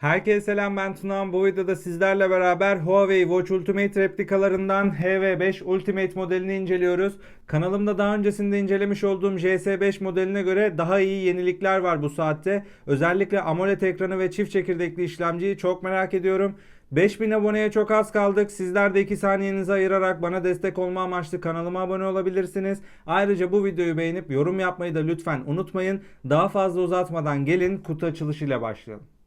Herkese selam ben Tunağan. Bu videoda sizlerle beraber Huawei Watch Ultimate replikalarından HV5 Ultimate modelini inceliyoruz. Kanalımda daha öncesinde incelemiş olduğum JS5 modeline göre daha iyi yenilikler var bu saatte. Özellikle AMOLED ekranı ve çift çekirdekli işlemciyi çok merak ediyorum. 5000 aboneye çok az kaldık. Sizler de 2 saniyenizi ayırarak bana destek olma amaçlı kanalıma abone olabilirsiniz. Ayrıca bu videoyu beğenip yorum yapmayı da lütfen unutmayın. Daha fazla uzatmadan gelin kutu açılışıyla başlayalım.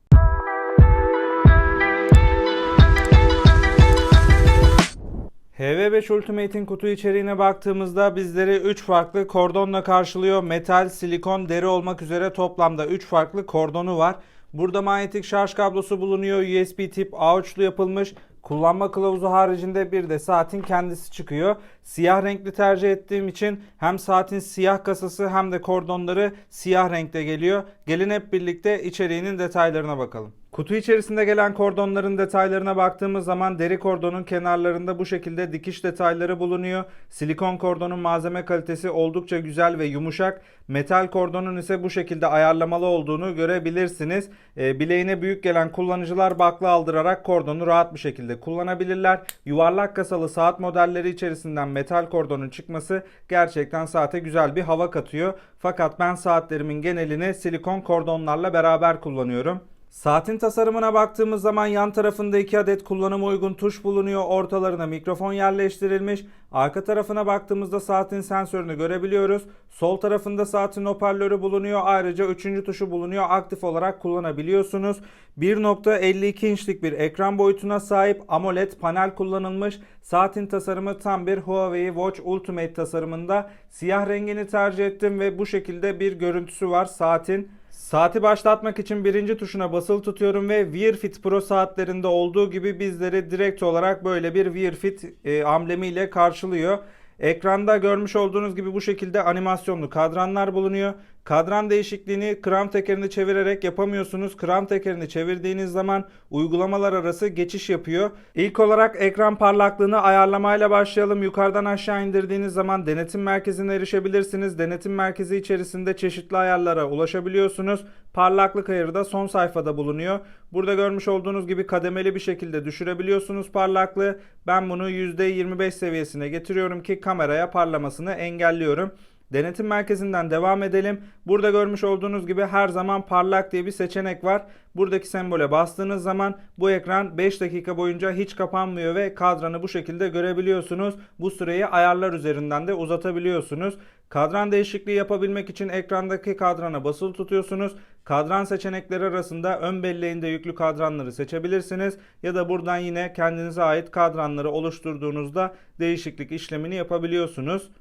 HV5 Ultimate'in kutu içeriğine baktığımızda bizleri 3 farklı kordonla karşılıyor. Metal, silikon, deri olmak üzere toplamda 3 farklı kordonu var. Burada manyetik şarj kablosu bulunuyor. USB tip A uçlu yapılmış. Kullanma kılavuzu haricinde bir de saatin kendisi çıkıyor. Siyah renkli tercih ettiğim için hem saatin siyah kasası hem de kordonları siyah renkte geliyor. Gelin hep birlikte içeriğinin detaylarına bakalım. Kutu içerisinde gelen kordonların detaylarına baktığımız zaman deri kordonun kenarlarında bu şekilde dikiş detayları bulunuyor. Silikon kordonun malzeme kalitesi oldukça güzel ve yumuşak. Metal kordonun ise bu şekilde ayarlamalı olduğunu görebilirsiniz. E, bileğine büyük gelen kullanıcılar bakla aldırarak kordonu rahat bir şekilde kullanabilirler. Yuvarlak kasalı saat modelleri içerisinden metal kordonun çıkması gerçekten saate güzel bir hava katıyor. Fakat ben saatlerimin genelini silikon kordonlarla beraber kullanıyorum. Saatin tasarımına baktığımız zaman yan tarafında iki adet kullanıma uygun tuş bulunuyor. Ortalarına mikrofon yerleştirilmiş. Arka tarafına baktığımızda saatin sensörünü görebiliyoruz. Sol tarafında saatin hoparlörü bulunuyor. Ayrıca üçüncü tuşu bulunuyor. Aktif olarak kullanabiliyorsunuz. 1.52 inçlik bir ekran boyutuna sahip AMOLED panel kullanılmış. Saatin tasarımı tam bir Huawei Watch Ultimate tasarımında. Siyah rengini tercih ettim ve bu şekilde bir görüntüsü var saatin. Saati başlatmak için birinci tuşuna basılı tutuyorum ve Wear Fit Pro saatlerinde olduğu gibi bizleri direkt olarak böyle bir Wear Fit e, amblemiyle karşılıyor. Ekranda görmüş olduğunuz gibi bu şekilde animasyonlu kadranlar bulunuyor. Kadran değişikliğini kram tekerini çevirerek yapamıyorsunuz. Kram tekerini çevirdiğiniz zaman uygulamalar arası geçiş yapıyor. İlk olarak ekran parlaklığını ayarlamayla başlayalım. Yukarıdan aşağı indirdiğiniz zaman denetim merkezine erişebilirsiniz. Denetim merkezi içerisinde çeşitli ayarlara ulaşabiliyorsunuz. Parlaklık ayarı da son sayfada bulunuyor. Burada görmüş olduğunuz gibi kademeli bir şekilde düşürebiliyorsunuz parlaklığı. Ben bunu %25 seviyesine getiriyorum ki kameraya parlamasını engelliyorum. Denetim merkezinden devam edelim. Burada görmüş olduğunuz gibi her zaman parlak diye bir seçenek var. Buradaki sembole bastığınız zaman bu ekran 5 dakika boyunca hiç kapanmıyor ve kadranı bu şekilde görebiliyorsunuz. Bu süreyi ayarlar üzerinden de uzatabiliyorsunuz. Kadran değişikliği yapabilmek için ekrandaki kadrana basılı tutuyorsunuz. Kadran seçenekleri arasında ön belleğinde yüklü kadranları seçebilirsiniz ya da buradan yine kendinize ait kadranları oluşturduğunuzda değişiklik işlemini yapabiliyorsunuz.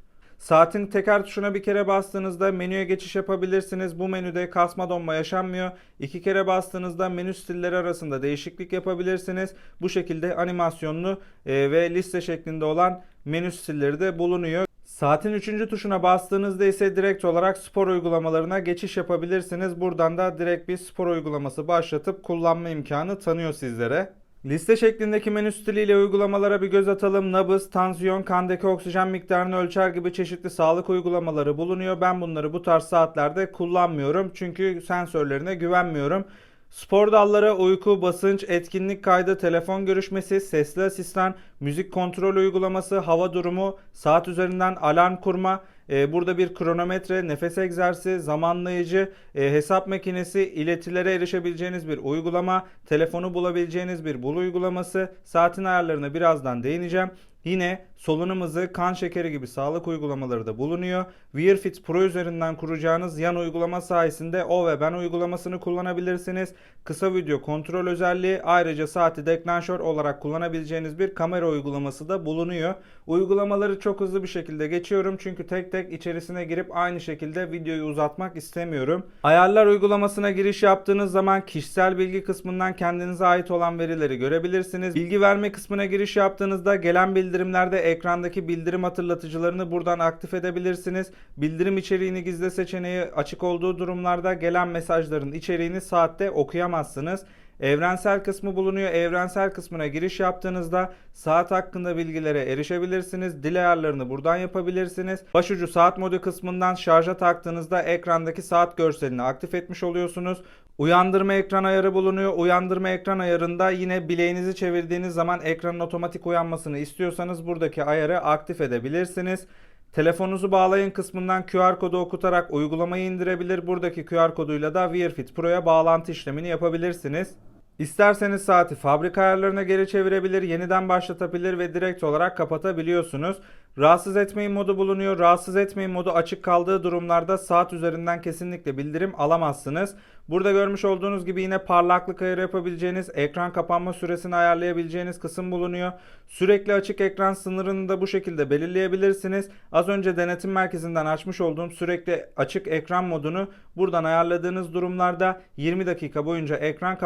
Saatin teker tuşuna bir kere bastığınızda menüye geçiş yapabilirsiniz. Bu menüde kasma donma yaşanmıyor. İki kere bastığınızda menü stilleri arasında değişiklik yapabilirsiniz. Bu şekilde animasyonlu e, ve liste şeklinde olan menü stilleri de bulunuyor. Saatin 3. tuşuna bastığınızda ise direkt olarak spor uygulamalarına geçiş yapabilirsiniz. Buradan da direkt bir spor uygulaması başlatıp kullanma imkanı tanıyor sizlere. Liste şeklindeki menü stiliyle uygulamalara bir göz atalım. Nabız, tansiyon, kandaki oksijen miktarını ölçer gibi çeşitli sağlık uygulamaları bulunuyor. Ben bunları bu tarz saatlerde kullanmıyorum. Çünkü sensörlerine güvenmiyorum. Spor dalları uyku, basınç, etkinlik kaydı, telefon görüşmesi, sesli asistan, müzik kontrol uygulaması, hava durumu, saat üzerinden alarm kurma, e, burada bir kronometre, nefes egzersizi, zamanlayıcı, e, hesap makinesi, iletilere erişebileceğiniz bir uygulama, telefonu bulabileceğiniz bir bul uygulaması, saatin ayarlarına birazdan değineceğim. Yine solunum hızı, kan şekeri gibi sağlık uygulamaları da bulunuyor. Wearfit Pro üzerinden kuracağınız yan uygulama sayesinde o ve ben uygulamasını kullanabilirsiniz. Kısa video kontrol özelliği ayrıca saati deklanşör olarak kullanabileceğiniz bir kamera uygulaması da bulunuyor. Uygulamaları çok hızlı bir şekilde geçiyorum çünkü tek tek içerisine girip aynı şekilde videoyu uzatmak istemiyorum. Ayarlar uygulamasına giriş yaptığınız zaman kişisel bilgi kısmından kendinize ait olan verileri görebilirsiniz. Bilgi verme kısmına giriş yaptığınızda gelen bildirimlerde ekrandaki bildirim hatırlatıcılarını buradan aktif edebilirsiniz. Bildirim içeriğini gizle seçeneği açık olduğu durumlarda gelen mesajların içeriğini saatte okuyamazsınız. Evrensel kısmı bulunuyor. Evrensel kısmına giriş yaptığınızda saat hakkında bilgilere erişebilirsiniz. Dil ayarlarını buradan yapabilirsiniz. Başucu saat modu kısmından şarja taktığınızda ekrandaki saat görselini aktif etmiş oluyorsunuz. Uyandırma ekran ayarı bulunuyor. Uyandırma ekran ayarında yine bileğinizi çevirdiğiniz zaman ekranın otomatik uyanmasını istiyorsanız buradaki ayarı aktif edebilirsiniz. Telefonunuzu bağlayın kısmından QR kodu okutarak uygulamayı indirebilir. Buradaki QR koduyla da Wearfit Pro'ya bağlantı işlemini yapabilirsiniz. İsterseniz saati fabrika ayarlarına geri çevirebilir, yeniden başlatabilir ve direkt olarak kapatabiliyorsunuz. Rahatsız etmeyin modu bulunuyor. Rahatsız etmeyin modu açık kaldığı durumlarda saat üzerinden kesinlikle bildirim alamazsınız. Burada görmüş olduğunuz gibi yine parlaklık ayarı yapabileceğiniz, ekran kapanma süresini ayarlayabileceğiniz kısım bulunuyor. Sürekli açık ekran sınırını da bu şekilde belirleyebilirsiniz. Az önce denetim merkezinden açmış olduğum sürekli açık ekran modunu buradan ayarladığınız durumlarda 20 dakika boyunca ekran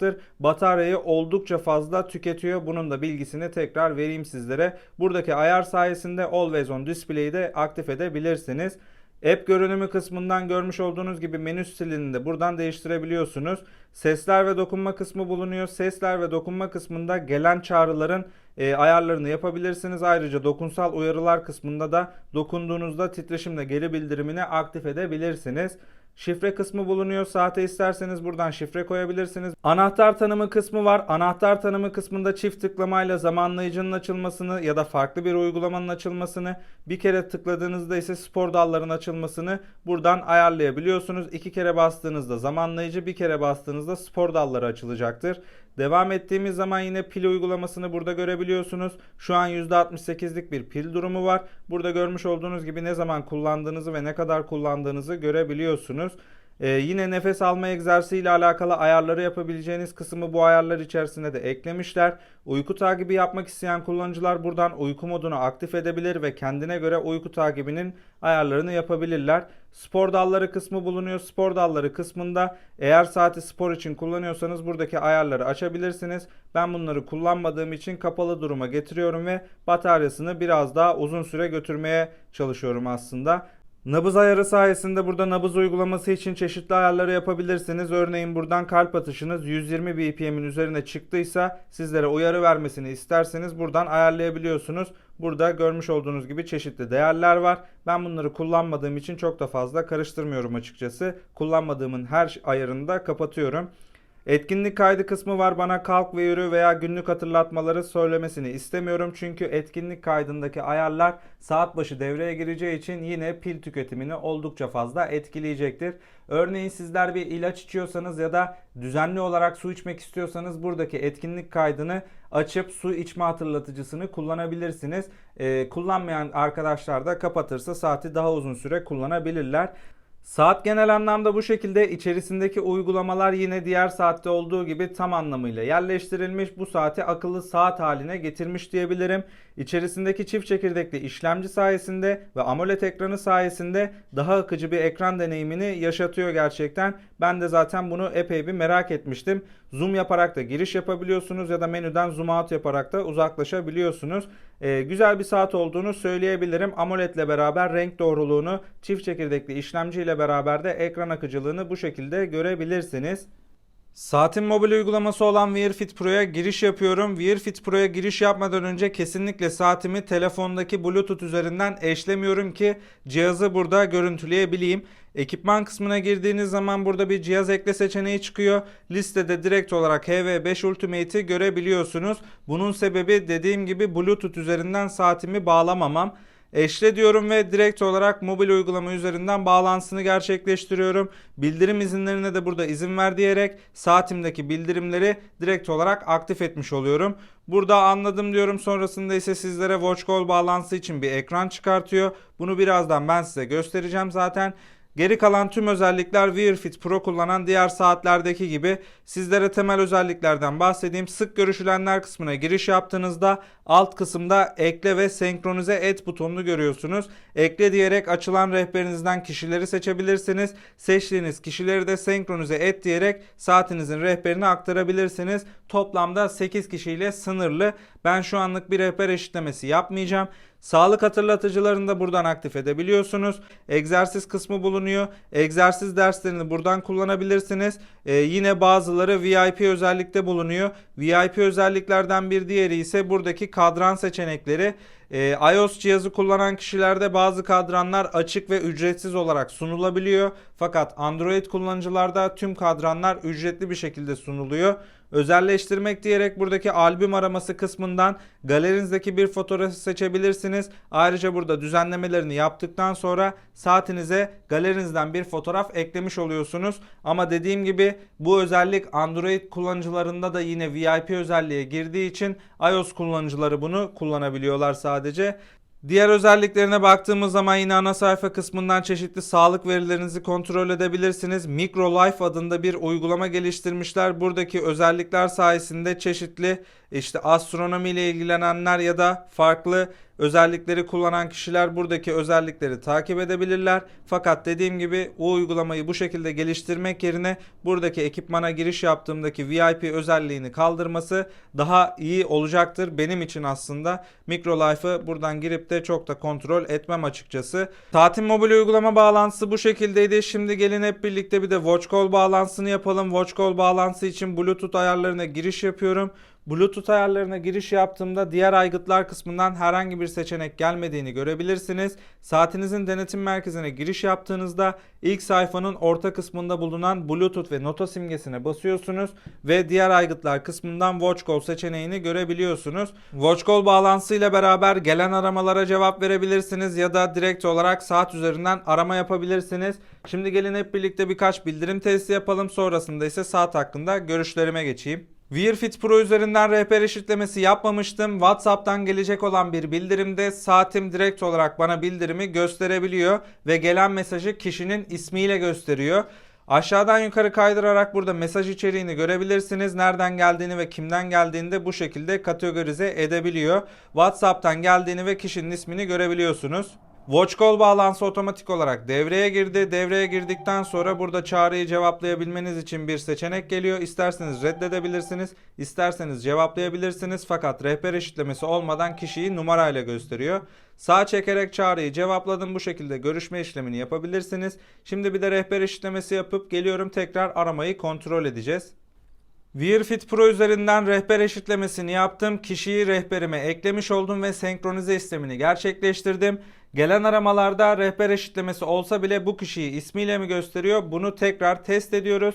kapanmayacaktır. Bataryayı oldukça fazla tüketiyor. Bunun da bilgisini tekrar vereyim sizlere. Buradaki ayar sayesinde Always On Display'i de aktif edebilirsiniz. App görünümü kısmından görmüş olduğunuz gibi menü stilini de buradan değiştirebiliyorsunuz. Sesler ve dokunma kısmı bulunuyor. Sesler ve dokunma kısmında gelen çağrıların e, ayarlarını yapabilirsiniz. Ayrıca dokunsal uyarılar kısmında da dokunduğunuzda titreşimle geri bildirimini aktif edebilirsiniz. Şifre kısmı bulunuyor. Saate isterseniz buradan şifre koyabilirsiniz. Anahtar tanımı kısmı var. Anahtar tanımı kısmında çift tıklamayla zamanlayıcının açılmasını ya da farklı bir uygulamanın açılmasını, bir kere tıkladığınızda ise spor dalların açılmasını buradan ayarlayabiliyorsunuz. İki kere bastığınızda zamanlayıcı, bir kere bastığınızda spor dalları açılacaktır. Devam ettiğimiz zaman yine pil uygulamasını burada görebiliyorsunuz. Şu an %68'lik bir pil durumu var. Burada görmüş olduğunuz gibi ne zaman kullandığınızı ve ne kadar kullandığınızı görebiliyorsunuz. Ee, yine nefes alma egzersizi ile alakalı ayarları yapabileceğiniz kısmı bu ayarlar içerisinde de eklemişler. Uyku takibi yapmak isteyen kullanıcılar buradan uyku modunu aktif edebilir ve kendine göre uyku takibinin ayarlarını yapabilirler. Spor dalları kısmı bulunuyor. Spor dalları kısmında eğer saati spor için kullanıyorsanız buradaki ayarları açabilirsiniz. Ben bunları kullanmadığım için kapalı duruma getiriyorum ve bataryasını biraz daha uzun süre götürmeye çalışıyorum aslında. Nabız ayarı sayesinde burada nabız uygulaması için çeşitli ayarları yapabilirsiniz. Örneğin buradan kalp atışınız 120 BPM'in üzerine çıktıysa sizlere uyarı vermesini isterseniz buradan ayarlayabiliyorsunuz. Burada görmüş olduğunuz gibi çeşitli değerler var. Ben bunları kullanmadığım için çok da fazla karıştırmıyorum açıkçası. Kullanmadığımın her ayarını da kapatıyorum. Etkinlik kaydı kısmı var. Bana kalk ve yürü veya günlük hatırlatmaları söylemesini istemiyorum. Çünkü etkinlik kaydındaki ayarlar saat başı devreye gireceği için yine pil tüketimini oldukça fazla etkileyecektir. Örneğin sizler bir ilaç içiyorsanız ya da düzenli olarak su içmek istiyorsanız buradaki etkinlik kaydını açıp su içme hatırlatıcısını kullanabilirsiniz. Ee, kullanmayan arkadaşlar da kapatırsa saati daha uzun süre kullanabilirler. Saat genel anlamda bu şekilde içerisindeki uygulamalar yine diğer saatte olduğu gibi tam anlamıyla yerleştirilmiş. Bu saati akıllı saat haline getirmiş diyebilirim. İçerisindeki çift çekirdekli işlemci sayesinde ve AMOLED ekranı sayesinde daha akıcı bir ekran deneyimini yaşatıyor gerçekten. Ben de zaten bunu epey bir merak etmiştim. Zoom yaparak da giriş yapabiliyorsunuz ya da menüden zoom out yaparak da uzaklaşabiliyorsunuz. Ee, güzel bir saat olduğunu söyleyebilirim. AMOLED ile beraber renk doğruluğunu, çift çekirdekli işlemci ile beraber de ekran akıcılığını bu şekilde görebilirsiniz. Saatin mobil uygulaması olan Wearfit Pro'ya giriş yapıyorum. Wearfit Pro'ya giriş yapmadan önce kesinlikle saatimi telefondaki Bluetooth üzerinden eşlemiyorum ki cihazı burada görüntüleyebileyim. Ekipman kısmına girdiğiniz zaman burada bir cihaz ekle seçeneği çıkıyor. Listede direkt olarak HV5 Ultimate'i görebiliyorsunuz. Bunun sebebi dediğim gibi Bluetooth üzerinden saatimi bağlamamam. Eşle diyorum ve direkt olarak mobil uygulama üzerinden bağlantısını gerçekleştiriyorum. Bildirim izinlerine de burada izin ver diyerek saatimdeki bildirimleri direkt olarak aktif etmiş oluyorum. Burada anladım diyorum sonrasında ise sizlere Watch Call bağlantısı için bir ekran çıkartıyor. Bunu birazdan ben size göstereceğim zaten. Geri kalan tüm özellikler Wear Fit Pro kullanan diğer saatlerdeki gibi sizlere temel özelliklerden bahsedeyim. Sık görüşülenler kısmına giriş yaptığınızda alt kısımda ekle ve senkronize et butonunu görüyorsunuz. Ekle diyerek açılan rehberinizden kişileri seçebilirsiniz. Seçtiğiniz kişileri de senkronize et diyerek saatinizin rehberini aktarabilirsiniz. Toplamda 8 kişiyle sınırlı. Ben şu anlık bir rehber eşitlemesi yapmayacağım. Sağlık hatırlatıcılarını da buradan aktif edebiliyorsunuz. Egzersiz kısmı bulunuyor. Egzersiz derslerini buradan kullanabilirsiniz. Ee, yine bazıları VIP özellikte bulunuyor. VIP özelliklerden bir diğeri ise buradaki kadran seçenekleri. Ee, iOS cihazı kullanan kişilerde bazı kadranlar açık ve ücretsiz olarak sunulabiliyor. Fakat Android kullanıcılarda tüm kadranlar ücretli bir şekilde sunuluyor. Özelleştirmek diyerek buradaki albüm araması kısmından galerinizdeki bir fotoğrafı seçebilirsiniz. Ayrıca burada düzenlemelerini yaptıktan sonra saatinize galerinizden bir fotoğraf eklemiş oluyorsunuz. Ama dediğim gibi bu özellik Android kullanıcılarında da yine VIP özelliğe girdiği için iOS kullanıcıları bunu kullanabiliyorlar sadece. Diğer özelliklerine baktığımız zaman yine ana sayfa kısmından çeşitli sağlık verilerinizi kontrol edebilirsiniz. MicroLife adında bir uygulama geliştirmişler. Buradaki özellikler sayesinde çeşitli işte astronomi ile ilgilenenler ya da farklı özellikleri kullanan kişiler buradaki özellikleri takip edebilirler. Fakat dediğim gibi o uygulamayı bu şekilde geliştirmek yerine buradaki ekipmana giriş yaptığımdaki VIP özelliğini kaldırması daha iyi olacaktır. Benim için aslında MicroLife'ı buradan girip de çok da kontrol etmem açıkçası. Saatin mobil uygulama bağlantısı bu şekildeydi. Şimdi gelin hep birlikte bir de Watch Call bağlantısını yapalım. Watch Call bağlantısı için Bluetooth ayarlarına giriş yapıyorum. Bluetooth ayarlarına giriş yaptığımda diğer aygıtlar kısmından herhangi bir seçenek gelmediğini görebilirsiniz. Saatinizin denetim merkezine giriş yaptığınızda ilk sayfanın orta kısmında bulunan Bluetooth ve nota simgesine basıyorsunuz ve diğer aygıtlar kısmından Watch Call seçeneğini görebiliyorsunuz. Watch Call bağlantısıyla beraber gelen aramalara cevap verebilirsiniz ya da direkt olarak saat üzerinden arama yapabilirsiniz. Şimdi gelin hep birlikte birkaç bildirim testi yapalım. Sonrasında ise saat hakkında görüşlerime geçeyim. Wear Fit Pro üzerinden rehber eşitlemesi yapmamıştım. WhatsApp'tan gelecek olan bir bildirimde saatim direkt olarak bana bildirimi gösterebiliyor ve gelen mesajı kişinin ismiyle gösteriyor. Aşağıdan yukarı kaydırarak burada mesaj içeriğini görebilirsiniz. Nereden geldiğini ve kimden geldiğini de bu şekilde kategorize edebiliyor. WhatsApp'tan geldiğini ve kişinin ismini görebiliyorsunuz. Watch Call bağlantısı otomatik olarak devreye girdi. Devreye girdikten sonra burada çağrıyı cevaplayabilmeniz için bir seçenek geliyor. İsterseniz reddedebilirsiniz, isterseniz cevaplayabilirsiniz. Fakat rehber eşitlemesi olmadan kişiyi numarayla gösteriyor. Sağ çekerek çağrıyı cevapladım. Bu şekilde görüşme işlemini yapabilirsiniz. Şimdi bir de rehber eşitlemesi yapıp geliyorum tekrar aramayı kontrol edeceğiz. Wearfit Pro üzerinden rehber eşitlemesini yaptım. Kişiyi rehberime eklemiş oldum ve senkronize işlemini gerçekleştirdim. Gelen aramalarda rehber eşitlemesi olsa bile bu kişiyi ismiyle mi gösteriyor? Bunu tekrar test ediyoruz.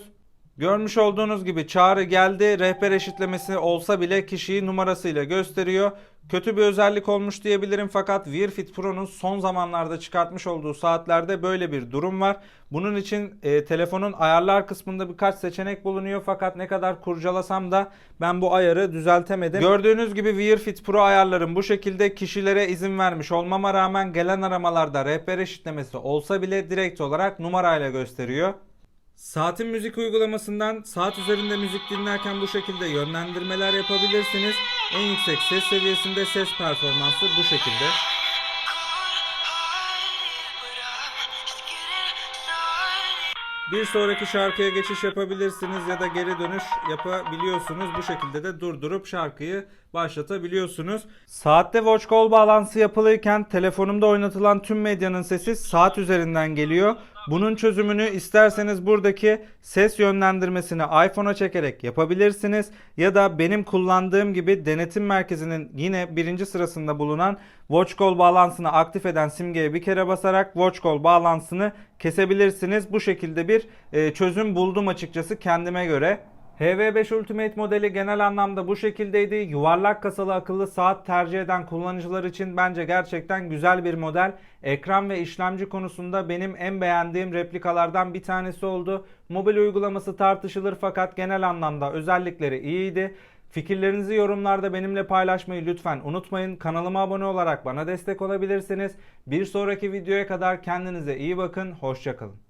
Görmüş olduğunuz gibi çağrı geldi. Rehber eşitlemesi olsa bile kişiyi numarasıyla gösteriyor. Kötü bir özellik olmuş diyebilirim fakat Wearfit Pro'nun son zamanlarda çıkartmış olduğu saatlerde böyle bir durum var. Bunun için e, telefonun ayarlar kısmında birkaç seçenek bulunuyor fakat ne kadar kurcalasam da ben bu ayarı düzeltemedim. Gördüğünüz gibi Wearfit Pro ayarlarım bu şekilde kişilere izin vermiş olmama rağmen gelen aramalarda rehber eşitlemesi olsa bile direkt olarak numarayla gösteriyor. Saatin müzik uygulamasından saat üzerinde müzik dinlerken bu şekilde yönlendirmeler yapabilirsiniz. En yüksek ses seviyesinde ses performansı bu şekilde. Bir sonraki şarkıya geçiş yapabilirsiniz ya da geri dönüş yapabiliyorsunuz. Bu şekilde de durdurup şarkıyı başlatabiliyorsunuz. Saatte Watch Call bağlantısı yapılırken telefonumda oynatılan tüm medyanın sesi saat üzerinden geliyor. Bunun çözümünü isterseniz buradaki ses yönlendirmesini iPhone'a çekerek yapabilirsiniz. Ya da benim kullandığım gibi denetim merkezinin yine birinci sırasında bulunan Watch Call bağlantısını aktif eden simgeye bir kere basarak Watch Call bağlantısını kesebilirsiniz. Bu şekilde bir e, çözüm buldum açıkçası kendime göre. HV5 Ultimate modeli genel anlamda bu şekildeydi. Yuvarlak kasalı akıllı saat tercih eden kullanıcılar için bence gerçekten güzel bir model. Ekran ve işlemci konusunda benim en beğendiğim replikalardan bir tanesi oldu. Mobil uygulaması tartışılır fakat genel anlamda özellikleri iyiydi. Fikirlerinizi yorumlarda benimle paylaşmayı lütfen unutmayın. Kanalıma abone olarak bana destek olabilirsiniz. Bir sonraki videoya kadar kendinize iyi bakın. Hoşçakalın.